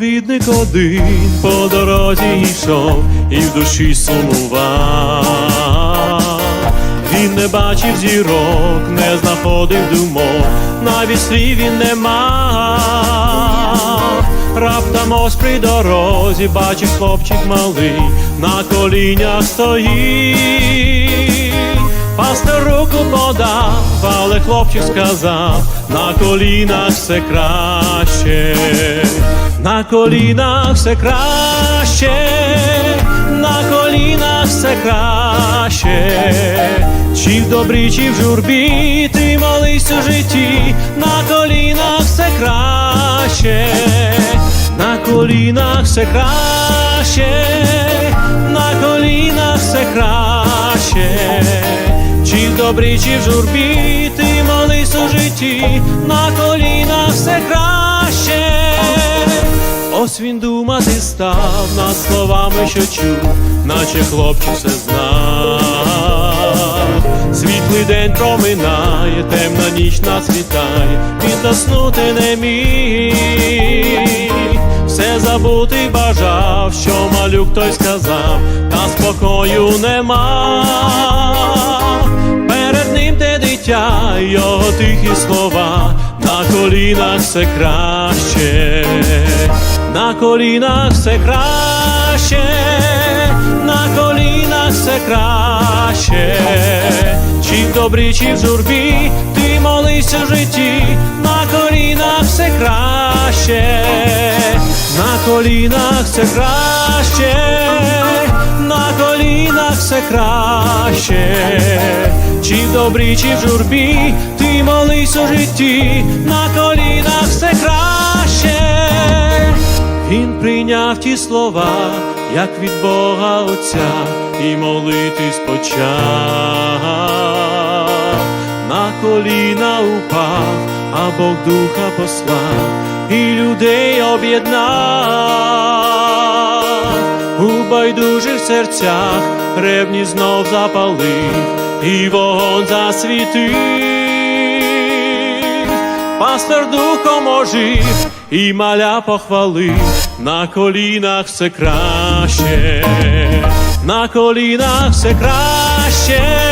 Проповідник один по дорозі йшов і в душі сумував. Він не бачив зірок, не знаходив думок, навіть слів він не мав. Раптом ось при дорозі бачив хлопчик малий, на колінях стоїть. Пастор руку подав, але хлопчик сказав, на колінах все краще, на колінах все краще, на колінах все краще, чи в добрі, чи в журбі, ти молись у житті, на колінах все краще, на колінах все краще, на колінах все краще. Чи в добрі, чи в журбі, ти молись у житті, на колінах все краще. Ось він думати став над словами, що чув, наче хлопчик все знав. Світлий день проминає, темна ніч насвітає, він заснути не міг. Все забути бажав, що малюк той сказав, та спокою нема. Перед ним те дитя, його тихі слова, Na kolínach se krášče, na kolínach se krášče, na kolínach se krášče. Čím dobrý, čím zurbý, в молись у житті, на колінах все краще, на колінах все краще, на колінах все краще, чи в добрі, чи в журбі, ти молись у житті, на колінах все краще. Він прийняв ті слова, як від Бога Отця, і молитись почав. На коліна упав, а Бог духа послав, і людей об'єднав. У байдужих серцях ревні знов запалив, і вогонь засвітив. Пастор духом ожив і маля похвалив, на колінах все краще, на колінах все краще,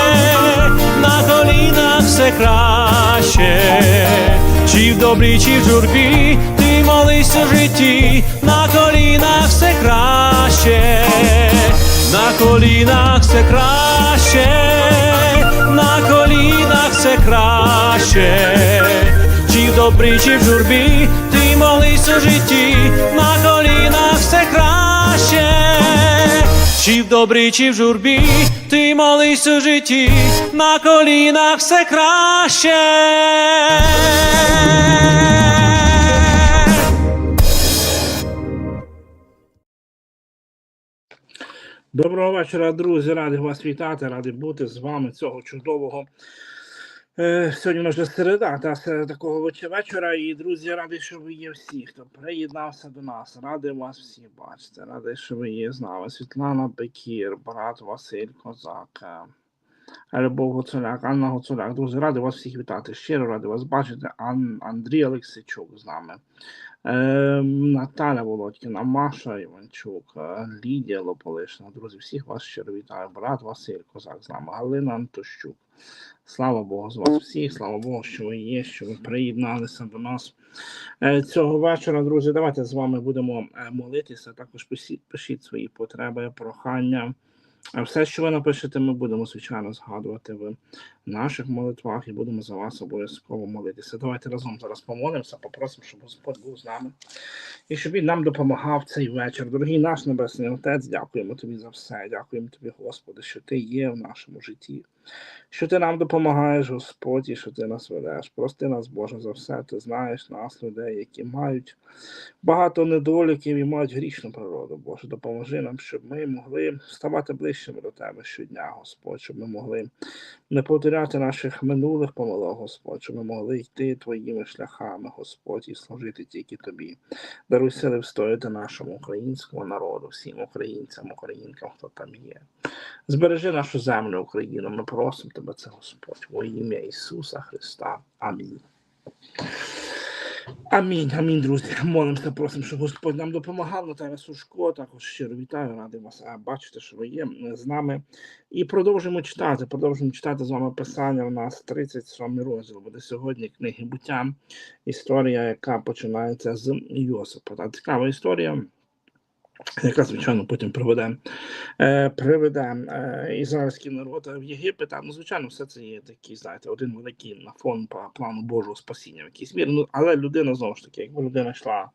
все краще, чи в добрі, чи в журбі, ти молись у житті, на колінах все краще, на колінах все краще, на колінах все краще. Чи в добрі, чи в журбі, ти молись у житті, чи в добрі, чи в журбі, ти молись у житті, на колінах все краще. Доброго вечора, друзі. Радий вас вітати, радий бути з вами цього чудового. Е, сьогодні вже середа, та серед такого вечора. І друзі, радий, що ви є всі, хто приєднався до нас. Радий вас всі бачити. Радий, що ви є з нами. Світлана Бекір, брат Василь Козак. Е, Любов Гуцуляк, Анна Гуцуляк. Друзі, радий вас всіх вітати. Щиро радий вас бачити. Ан, Андрій Олексійчук з нами. Е, Наталя Володькіна, Маша Іванчук, е, Лідія Лополишна. Друзі, всіх вас щиро вітаю. Брат Василь Козак з нами, Галина Антощук. Слава Богу з вас всіх, слава Богу, що ви є, що ви приєдналися до нас е, цього вечора. Друзі, давайте з вами будемо е, молитися. Також пишіть, пишіть свої потреби, прохання. А Все, що ви напишете, ми будемо, звичайно, згадувати в наших молитвах і будемо за вас обов'язково молитися. Давайте разом зараз помолимося, попросимо, щоб Господь був з нами і щоб він нам допомагав цей вечір. Дорогий наш Небесний Отець, дякуємо тобі за все. Дякуємо тобі, Господи, що ти є в нашому житті, що ти нам допомагаєш, Господь, і що ти нас ведеш. Прости нас, Боже, за все. Ти знаєш нас, людей, які мають багато недоліків і мають грішну природу. Боже, допоможи нам, щоб ми могли ставати ближчими до Тебе щодня, Господь, щоб ми могли не повторяти наших минулих помилок, Господь, щоб ми могли йти Твоїми шляхами, Господь, і служити тільки Тобі. Даруй сили встояти нашому українському народу, всім українцям, українкам, хто там є. Збережи нашу землю, Україну. Ми просимо Тебе, це Господь, во ім'я Ісуса Христа. Амінь. Амінь, амінь, друзі. Молимося, просимо, щоб Господь нам допомагав. Наталя Сушко, також щиро вітаю, радий вас бачити, що ви є з нами. І продовжуємо читати. Продовжуємо читати з вами писання. У нас 37 розділ буде сьогодні книги буття. Історія, яка починається з Йосипа. Та цікава історія. Яка, звичайно, потім приведе, е, приведе е, ізраїльський народ в Єгипет. Ну, звичайно, все це є такий, знаєте, один великий на фон по плану Божого спасіння в якійсь мірі. Ну, але людина знову ж таки, якби людина йшла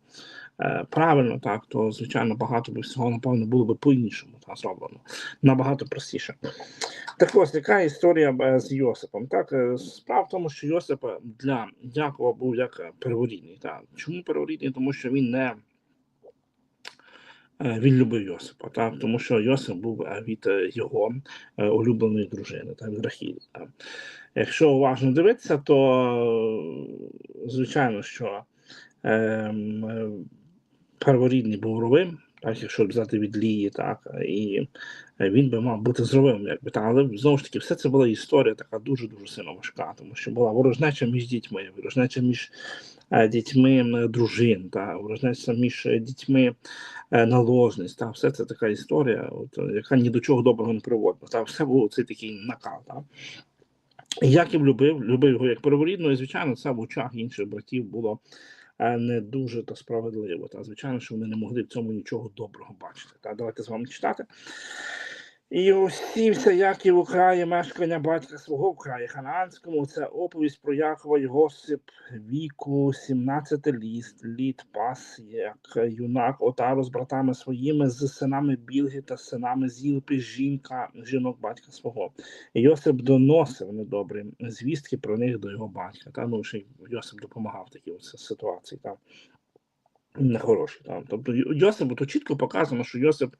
е, правильно, так, то звичайно багато би всього, напевно, було б по-іншому та, зроблено. Набагато простіше. Так ось, яка історія е, з Йосипом? Так, е, справа в тому, що Йосип е, для Якова був як е, перворідний. Так. Чому перворідний? Тому що він не. Е, Він любив Йосипа, так, тому що Йосип був е, від е, його улюбленої дружини, так, від Рахілі. Так. Якщо уважно дивитися, то звичайно, що ем, перворідний був ровим, так, якщо взяти від Лії, так, і він би мав бути зровим, якби так, але знову ж таки, все це була історія така дуже дуже сильно важка, тому що була ворожнеча між дітьми, ворожнеча між е, дітьми дружин, та ворожнеча між е, дітьми е, наложниць. Та все це така історія, от, е, яка ні до чого доброго не приводила. Та все було цей такий накал. Та. Яків любив, любив його як перворідного, і звичайно, це в очах інших братів було е, не дуже то справедливо. Та звичайно, що вони не могли в цьому нічого доброго бачити. Та давайте з вами читати. І усівся Яків у краї мешкання батька свого в краї Ханаанському. Це оповість про Якова Йосип віку 17 літ, літ пас, як юнак отару з братами своїми, з синами Білги та синами Зілпи, жінка, жінок батька свого. І Йосип доносив недобрі звістки про них до його батька. Та ну й Йосип допомагав в такій ситуації. Та. Нехороші. Та. Тобто Йосип, то чітко показано, що Йосип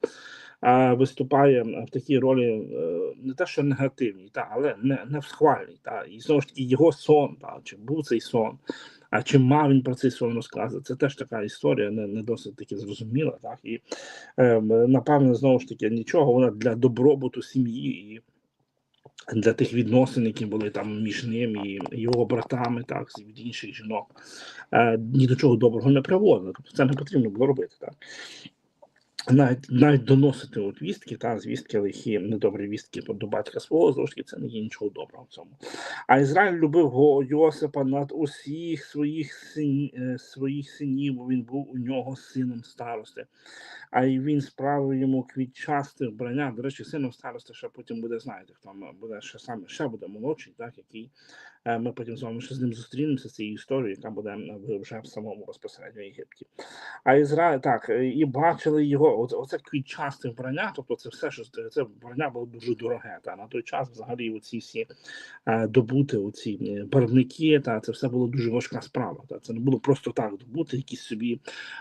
а, виступає в такій ролі е, не те, що негативній, та, але не, не схвальній. Та. І знову ж таки, його сон, та, чи був цей сон, а чи мав він про цей сон розказати, це теж така історія, не, не досить таки зрозуміла. Так. І е, напевно, знову ж таки, нічого, вона для добробуту сім'ї і для тих відносин, які були там між ним і його братами, так, від інших жінок, е, ні до чого доброго не приводило. Тобто це не потрібно було робити. Так. Навіть, навіть доносити от вістки, та звістки лихі, недобрі вістки до батька свого, знову ж таки, це не є нічого доброго в цьому. А Ізраїль любив Йосипа над усіх своїх, син, е, своїх синів, бо він був у нього сином старости. А й він справив йому квітчасте вбрання. До речі, сином старости ще потім буде, знаєте, хто буде ще саме ще буде молодший, так, який ми потім з вами ще з ним зустрінемося з цією історією, яка буде вже в самому безпосередньо Єгипті. А Ізраїль так, е, і бачили його, оце, квітчасте вбрання, тобто це все, що це вбрання було дуже дороге. Та на той час взагалі оці всі е, добути, оці е, барвники, та це все було дуже важка справа. Та це не було просто так добути якісь собі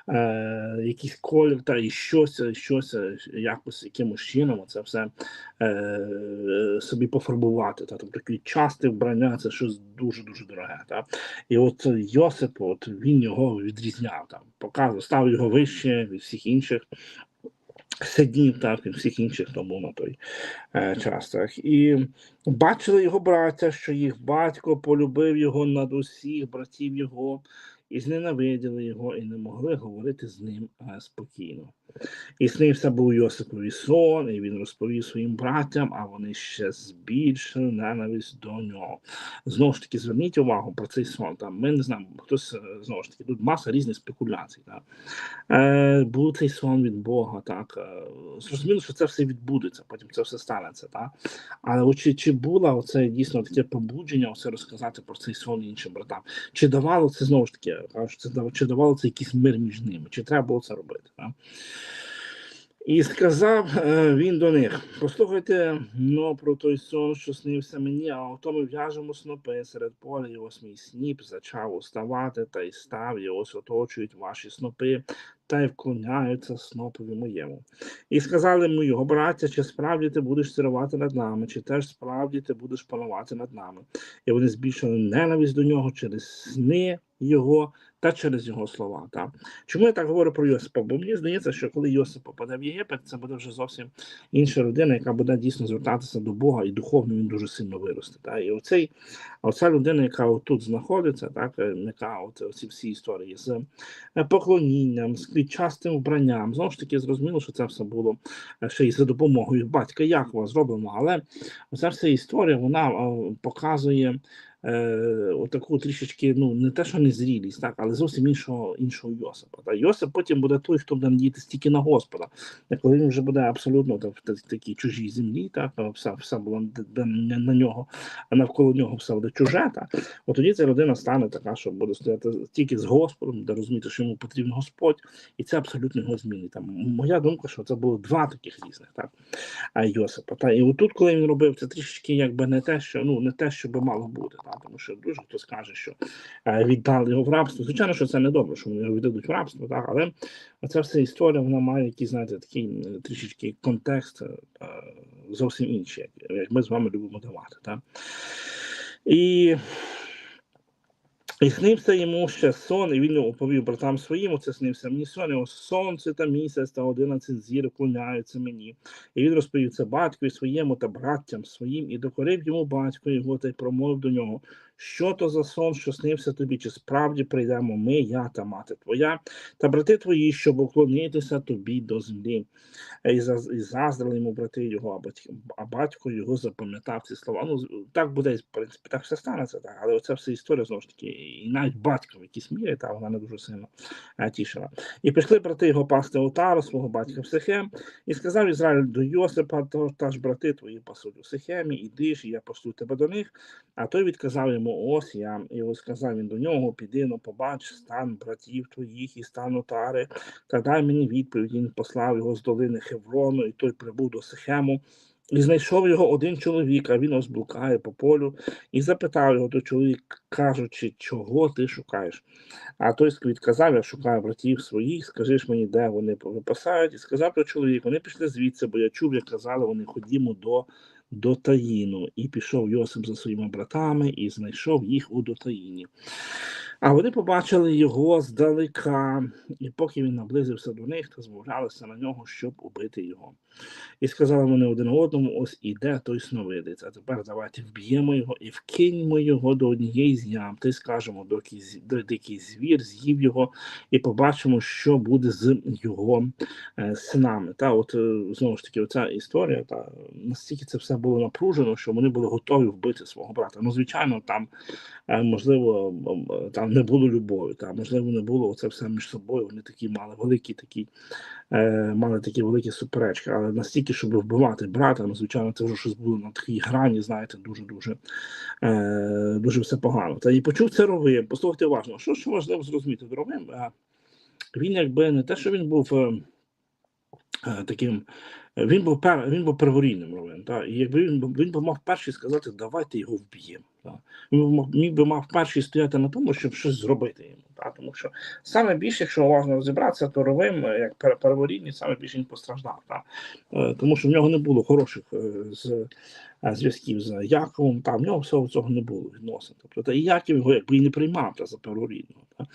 е, якийсь колір та і щось, щось е, якось якимось чином це все е, собі пофарбувати. Та тобто квітчасте вбрання це щось дуже дуже дороге. Та і от Йосип, от він його відрізняв там, показував, став його вище від всіх інших. Сидів так від всіх інших, хто був на той е, час. Так. І бачили його браття, що їх батько полюбив його над усіх братів його, і зненавиділи його, і не могли говорити з ним е, спокійно. І снився був Йосипові сон, і він розповів своїм братям, а вони ще збільшили ненависть до нього. Знову ж таки, зверніть увагу про цей сон. Там ми не знаємо, хтось е, знову ж таки тут маса різних спекуляцій. Так. Е, був цей сон від Бога, так. Е, зрозуміло, що це все відбудеться, потім це все станеться. Так. Але чи, чи було оце дійсно таке побудження, оце розказати про цей сон іншим братам? Чи давало це знову ж таки, чи давало це якийсь мир між ними? Чи треба було це робити? Так? І сказав е, він до них: послухайте но про той сон, що снився мені, а ото ми в'яжемо снопи серед поля, і ось мій сніп зачав уставати, та й став, і ось оточують ваші снопи, та й вклоняються снопові моєму. І сказали йому його браття, чи справді ти будеш царувати над нами, чи теж справді ти будеш панувати над нами. І вони збільшили ненависть до нього через сни його та через його слова. Та. Чому я так говорю про Йосипа? Бо мені здається, що коли Йосип попаде в Єгипет, це буде вже зовсім інша людина, яка буде дійсно звертатися до Бога, і духовно він дуже сильно виросте. Та. І оцей, оця людина, яка отут знаходиться, так, е, яка от, оці всі історії з е, поклонінням, з квітчастим вбранням, знову ж таки, зрозуміло, що це все було е, ще й за допомогою батька Якова зроблено, але оця вся історія вона е, показує е, отаку трішечки, ну не те, що незрілість, так, але зовсім іншого іншого Йосипа. Та Йосип потім буде той, хто буде надіятися тільки на Господа. Та коли він вже буде абсолютно та, в та- такій чужій землі, так все, все було не на нього, а навколо нього все буде чуже. Так, от тоді ця людина стане така, що буде стояти тільки з Господом, буде розуміти, що йому потрібен Господь, і це абсолютно його змінить. Там моя думка, що це було два таких різних, так а Йосипа. Та і отут, коли він робив це трішечки, якби не те, що ну не те, що би мало бути. Та, тому що дуже хто скаже, що е, віддали його в рабство. Звичайно, що це не добре, що вони його віддадуть в рабство, так, але ця вся історія вона має якийсь, знаєте, такий е, трішечки контекст е, зовсім інший, як ми з вами любимо давати. Так. І і снився йому ще сон, і він оповів братам своїм, оце снився мені сон, ось сонце та місяць та одинадцять зір клоняються мені. І він розповів це батькові своєму та браттям своїм, і докорив йому батько його та й промовив до нього, що то за сон, що снився тобі, чи справді прийдемо ми, я та мати твоя, та брати твої, щоб уклонитися тобі до землі. І, заздрили йому брати його, а батько, його запам'ятав ці слова. Ну, так буде, в принципі, так все станеться, так. Але оця вся історія знову ж таки, і навіть батько в якійсь мірі, та вона не дуже сильно е, тішила. І пішли брати його пасти отару, свого батька в Сихем, і сказав Ізраїль до Йосипа, та ж брати твої пасуть у Сихемі, іди ж, і я пошлю тебе до них. А той відказав йому: Ось я. І ось сказав він до нього: Піди, ну побач стан братів твоїх і стан отари, та дай мені відповідь. Він послав його з долини Хеврону, і той прибув до Сихему. І знайшов його один чоловік, а він ось блукає по полю, і запитав його той чоловік, кажучи, чого ти шукаєш. А той відказав, я шукаю братів своїх, скажи ж мені, де вони випасають. І сказав той чоловік, вони пішли звідси, бо я чув, як казали, вони ходімо до Дотаїну. І пішов Йосип за своїми братами і знайшов їх у Дотаїні. А вони побачили його здалека, і поки він наблизився до них, то змовлялися на нього, щоб убити його. І сказали вони один одному: ось іде той сновидець. А тепер давайте вб'ємо його і вкиньмо його до однієї з ям. Та й скажемо, доки до дикий звір з'їв його, і побачимо, що буде з його е, синами. Та от е, знову ж таки, оця історія, та настільки це все було напружено, що вони були готові вбити свого брата. Ну, звичайно, там е, можливо там не було любові, та можливо не було оце все між собою. Вони такі мали великі такі, е, мали такі великі суперечки, але настільки, щоб вбивати брата, ну звичайно, це вже щось було на такій грані, знаєте, дуже дуже е, дуже все погано. Та і почув це Ровим. Послухайте уважно, що що важливо зрозуміти Ровим, е, він якби не те, що він був. Е, е, таким. Він був пер, він був перворідним Ровен, та і якби він він би мав перший сказати, давайте його вб'ємо. Він би мав, перший стояти на тому, щоб щось зробити йому. Та. Тому що саме більше, якщо уважно розібратися, то Ровим, е, як пер- перворідний, саме більше він постраждав. Та. Е, Тому що в нього не було хороших е, з, зв'язків з Яковом, та в нього всього цього не було відносин. Тобто та і Яків його якби і не приймав та, за перворідного. Та.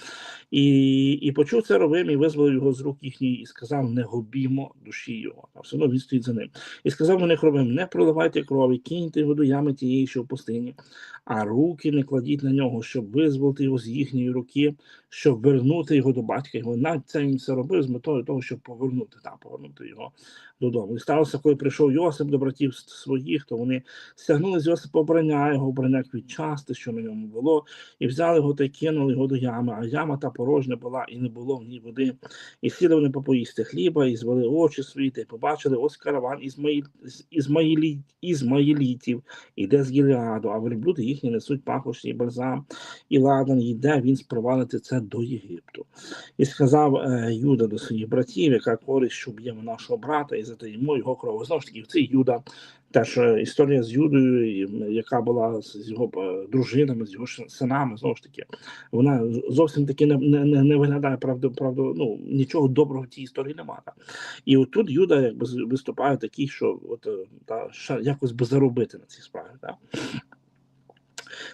І, і почув це Ровим і визволив його з рук їхньої, і сказав: не губімо душі його. А все одно він стоїть за ним. І сказав них Ровим: не проливайте крові, киньте його до ями тієї, що в пустині, а руки не кладіть на нього, щоб визволити його з їхньої руки, щоб вернути його до батька його. Навіть це він це робив з метою того, щоб повернути та повернути його додому. І сталося, коли прийшов Йосип до братів своїх, то вони стягнули з Йосипа обрання, його обрання квітчасти, що на ньому було, і взяли його та й кинули його до ями, а яма та порожня була, і не було в ній води. І сіли вони попоїсти хліба, і звели очі свої, та й побачили ось караван Ізмаїл, Ізмаїлі, Ізмаїлітів, іде з Гіліаду, а верблюди їхні несуть пахощі бальзам, і ладан йде він спровадити це до Єгипту. І сказав е, Юда до своїх братів, яка користь, що б'ємо нашого брата, і затаїмо його кров. Знову ж таки, цей Юда Теж е, історія з Юдою, яка була з його е, дружинами, з його синами, знову ж таки, вона зовсім таки не, не, не- виглядає правду, правду, ну нічого доброго в тій історії немає. І от тут Юда якби виступає такий, що от та, якось би заробити на цій справі. Так?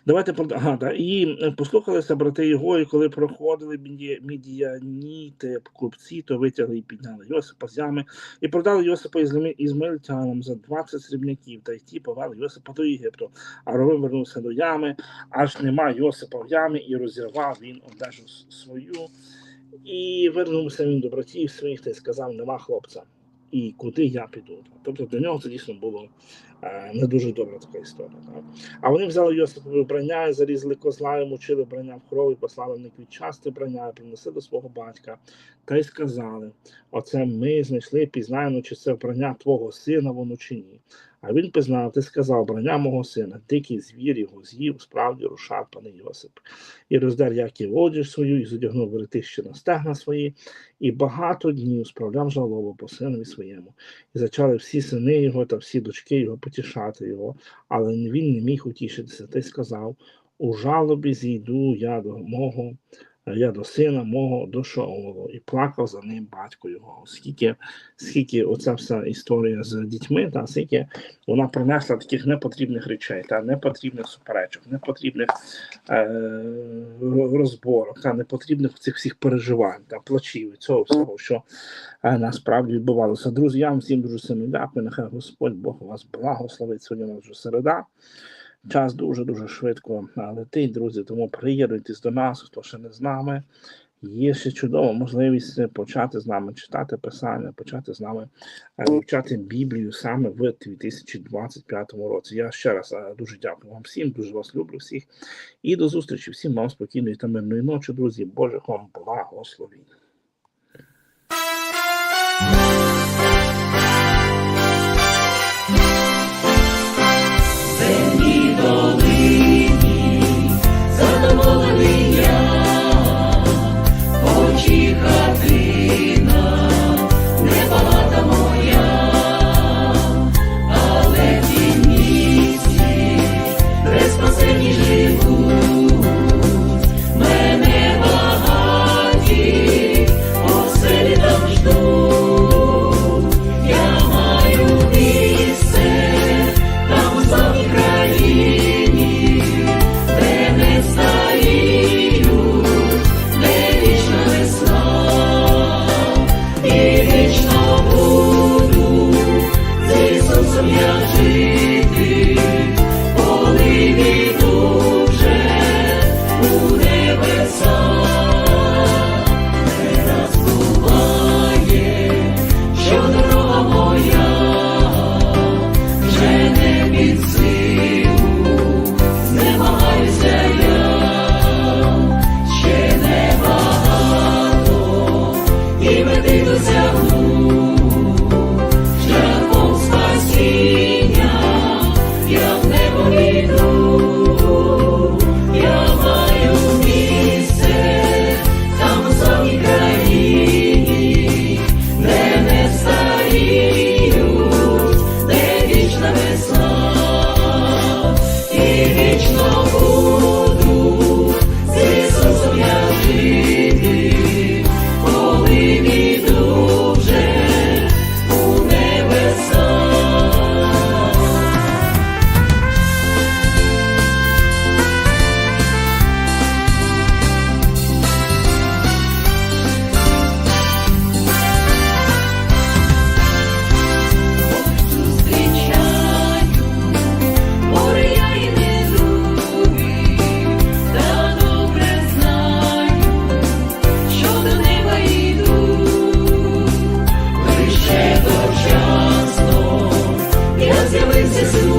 Давайте ага, да. і е, послухалися брати його, і коли проходили мідіаніти купці, то витягли і підняли Йосипа з ями, і продали Йосипа ізмі- ізмаїльтянам за 20 срібняків, та й ті повели Йосипа до Єгипту. А Ровим вернувся до ями, аж нема Йосипа в ямі, і розірвав він одежу свою. І вернувся він до братів своїх та й сказав: нема хлопця. І куди я піду? Тобто для нього це дійсно було е, не дуже добра така історія. Так? А вони взяли Йосипові вбрання, зарізали козла, йому мучили брання в кров, і послали на квітчасте брання, принесли до свого батька. Та й сказали: Оце ми знайшли, пізнаємо, чи це вбрання твого сина, воно чи ні. А він пізнав, ти сказав, вбрання мого сина, дикий звір його з'їв, справді рушав пане Йосип. І роздер Яків одіж свою, і задягнув веретище на стегна свої, і багато днів справляв жалобу по синові своєму. І зачали всі сини його та всі дочки його потішати його, але він не міг утішитися. Й сказав: у жалобі зійду я до мого, я до сина мого до і плакав за ним батько його. Скільки, скільки оця вся історія з дітьми, та скільки вона принесла таких непотрібних речей, та непотрібних суперечок, непотрібних е, розборок, та непотрібних цих всіх переживань та плачів і цього всього, що е, насправді відбувалося. Друзі, я вам всім дуже сильно дякую. Нехай Господь Бог вас благословить. Сьогодні у нас вже середа. Час дуже дуже швидко летить, друзі. Тому приєднуйтесь до нас, хто ще не з нами. Є ще чудова можливість почати з нами читати писання, почати з нами е, вивчати Біблію саме в 2025 році. Я ще раз е, дуже дякую вам всім, дуже вас люблю всіх. І до зустрічі всім вам спокійної та мирної ночі, друзі. Божих вам благословінь. Очі Jesus